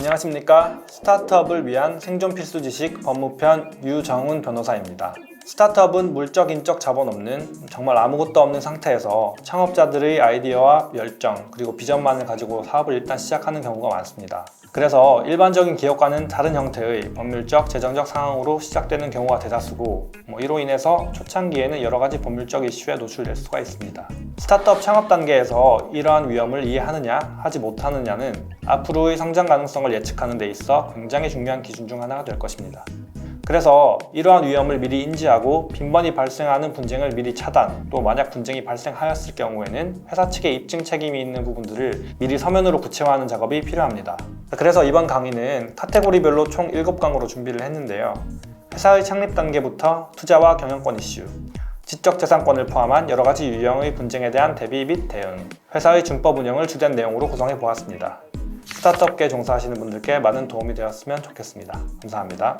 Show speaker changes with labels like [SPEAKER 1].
[SPEAKER 1] 안녕하십니까. 스타트업을 위한 생존 필수 지식 법무편 유정훈 변호사입니다. 스타트업은 물적, 인적 자본 없는 정말 아무것도 없는 상태에서 창업자들의 아이디어와 열정 그리고 비전만을 가지고 사업을 일단 시작하는 경우가 많습니다. 그래서 일반적인 기업과는 다른 형태의 법률적, 재정적 상황으로 시작되는 경우가 대다수고 뭐 이로 인해서 초창기에는 여러 가지 법률적 이슈에 노출될 수가 있습니다. 스타트업 창업 단계에서 이러한 위험을 이해하느냐 하지 못하느냐는 앞으로의 성장 가능성을 예측하는 데 있어 굉장히 중요한 기준 중 하나가 될 것입니다. 그래서 이러한 위험을 미리 인지하고 빈번히 발생하는 분쟁을 미리 차단, 또 만약 분쟁이 발생하였을 경우에는 회사 측의 입증 책임이 있는 부분들을 미리 서면으로 구체화하는 작업이 필요합니다. 그래서 이번 강의는 카테고리별로 총 7강으로 준비를 했는데요. 회사의 창립 단계부터 투자와 경영권 이슈, 지적재산권을 포함한 여러 가지 유형의 분쟁에 대한 대비 및 대응, 회사의 준법 운영을 주된 내용으로 구성해 보았습니다. 스타트업계 종사하시는 분들께 많은 도움이 되었으면 좋겠습니다. 감사합니다.